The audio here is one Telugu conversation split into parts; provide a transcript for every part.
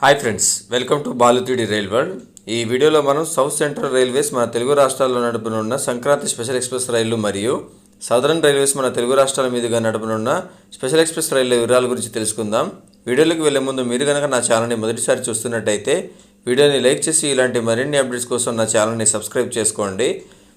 Hi friends welcome to Baluthidi rail world ఈ వీడియోలో మనం సౌత్ సెంట్రల్ రైల్వేస్ మన తెలుగు రాష్ట్రాల్లో నడుపునున్న సంక్రాంతి స్పెషల్ ఎక్స్ప్రెస్ రైళ్ళు మరియు సదరన్ రైల్వేస్ మన తెలుగు రాష్ట్రాల మీదుగా నడుపునున్న స్పెషల్ ఎక్స్ప్రెస్ రైళ్ళ వివరాల గురించి తెలుసుకుందాం. వీడియోలోకి వెళ్ళే ముందు మీరు కనుక నా ఛానల్ని మొదటిసారి చూస్తున్నట్టయితే వీడియోని లైక్ చేసి ఇలాంటి మరిన్ని అప్డేట్స్ కోసం నా ఛానల్ని సబ్స్క్రైబ్ చేసుకోండి.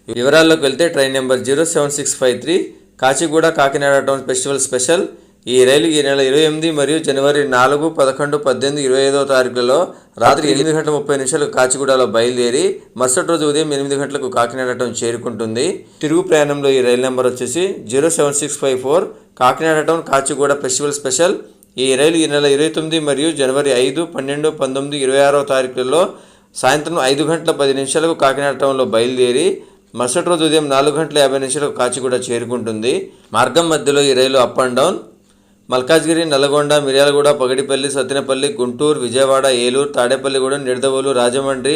వివరాల్లోకి వెళ్తే train number zero seven six five three Kacheguda Kakinada town festival special ఈ రైలు ఈ నెల ఇరవై ఎనిమిది మరియు జనవరి నాలుగు పదకొండు పద్దెనిమిది ఇరవై ఐదో తారీఖులలో రాత్రి ఎనిమిది గంటల ముప్పై నిమిషాలకు కాచిగూడలో బయలుదేరి మరుసటి రోజు ఉదయం ఎనిమిది గంటలకు కాకినాడ టౌన్ చేరుకుంటుంది. తిరుగు ప్రయాణంలో ఈ రైలు నెంబర్ వచ్చేసి zero seven six five four Kakinada town Kacheguda festival special. ఈ రైలు ఈ నెల ఇరవై తొమ్మిది మరియు జనవరి ఐదు పన్నెండు పంతొమ్మిది ఇరవై ఆరో తారీఖులలో సాయంత్రం ఐదు గంటల పది నిమిషాలకు కాకినాడ టౌన్లో బయలుదేరి మరుసటి రోజు ఉదయం నాలుగు గంటల యాభై నిమిషాలకు కాచిగూడ చేరుకుంటుంది. మార్గం మధ్యలో ఈ రైలు up and down Malkajgiri Nalgonda Miryalaguda Pagidipalli Sattenapalli Guntur Vijayawada Eluru Tadepalligudem Nidadavolu Rajahmundry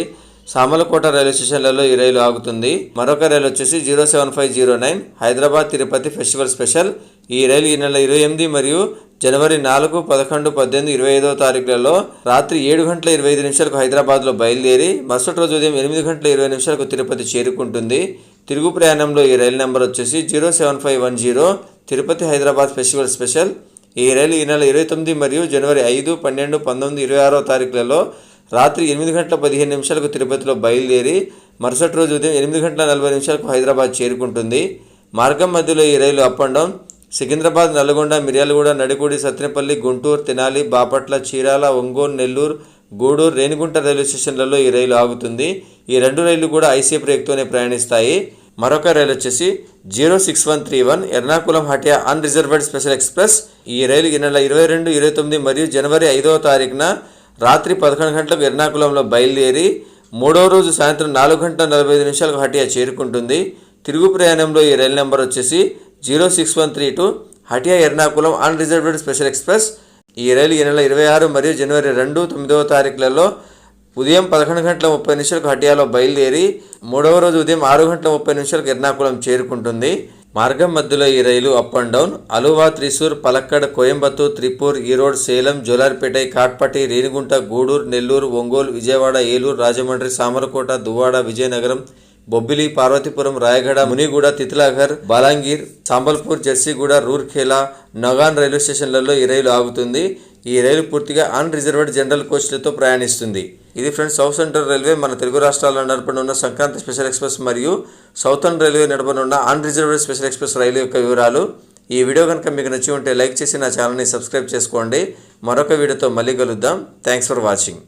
Samalkot railway స్టేషన్లలో ఈ రైలు ఆగుతుంది. మరొక రైలు వచ్చేసి zero seven five zero nine Hyderabad Tirupati festival special. ఈ రైలు ఈ నెల ఇరవై ఎనిమిది మరియు జనవరి నాలుగు పదకొండు పద్దెనిమిది ఇరవై ఐదో తారీఖులలో రాత్రి ఏడు గంటల ఇరవై ఐదు నిమిషాలకు హైదరాబాద్లో బయలుదేరి మరుసటి రోజు ఉదయం ఎనిమిది గంటల ఇరవై నిమిషాలకు తిరుపతి చేరుకుంటుంది. తిరుగు ప్రయాణంలో ఈ రైలు నెంబర్ వచ్చేసి zero seven five one zero Tirupati Hyderabad festival special. ఈ రైలు ఈ నెల ఇరవై తొమ్మిది మరియు జనవరి ఐదు పన్నెండు పంతొమ్మిది ఇరవై ఆరో తారీఖులలో రాత్రి ఎనిమిది గంటల పదిహేను నిమిషాలకు తిరుపతిలో బయలుదేరి మరుసటి రోజు ఉదయం ఎనిమిది గంటల నలభై నిమిషాలకు హైదరాబాద్ చేరుకుంటుంది. మార్గం మధ్యలో ఈ రైలు up and down Secunderabad Nalgonda Miryalaguda Nadikudi Sattenapalli Guntur Tenali Bapatla Chirala Ongole Nellore Gudur Renigunta railway స్టేషన్లలో ఈ రైలు ఆగుతుంది. ఈ రెండు రైళ్ళు కూడా ఐసీ బ్రేక్తోనే ప్రయాణిస్తాయి. మరొక రైలు వచ్చేసి zero six one three one Ernakulam Hatia unreserved special express. ఈ రైలు ఈ నెల ఇరవై రెండు ఇరవై తొమ్మిది మరియు జనవరి ఐదవ తారీఖున రాత్రి పదకొండు గంటలకు ఎర్నాకులంలో బయలుదేరి మూడవ రోజు సాయంత్రం నాలుగు గంటల నలభై ఐదు నిమిషాలకు హటియా చేరుకుంటుంది. తిరుగు ప్రయాణంలో ఈ రైలు నెంబర్ వచ్చేసి zero six one three two Hatia Ernakulam unreserved special express. ఈ రైలు ఈ నెల ఇరవై ఆరు మరియు జనవరి రెండు తొమ్మిదవ తారీఖులలో ఉదయం పదకొండు గంటల ముప్పై నిమిషాలకు హటియాలో బయలుదేరి మూడవ రోజు ఉదయం ఆరు గంటల ముప్పై నిమిషాలకు ఎర్నాకుళం చేరుకుంటుంది. మార్గం మధ్యలో ఈ రైలు up and down Aluva Thrissur Palakkad Coimbatore Tiruppur Erode Salem Jolarpettai Katpadi Renigunta Gudur Nellore Ongole Vijayawada Eluru Rajahmundry Samalkot Duvvada Vizianagaram Bobbili Parvathipuram Rayagada Muniguda Titlagarh Balangir Sambalpur Jharsuguda Rourkela Nagaon railway స్టేషన్లలో ఈ రైలు ఆగుతుంది. ఈ రైలు పూర్తిగా అన్ రిజర్వ్డ్ జనరల్ కోచ్లతో ప్రయాణిస్తుంది. ఇది ఫ్రెండ్స్ సౌత్ సెంట్రల్ రైల్వే మన తెలుగు రాష్ట్రాల్లో నడపనున్న సంక్రాంతి స్పెషల్ ఎక్స్ప్రెస్ మరియు సౌతర్న్ రైల్వే నడపనున్న అన్ రిజర్వ్డ్ స్పెషల్ ఎక్స్ప్రెస్ రైలు యొక్క వివరాలు. ఈ వీడియో కనుక మీకు నచ్చి ఉంటే లైక్ చేసి నా ఛానల్ని సబ్స్క్రైబ్ చేసుకోండి. మరొక వీడియోతో మళ్ళీ కలుద్దాం. Thanks for watching.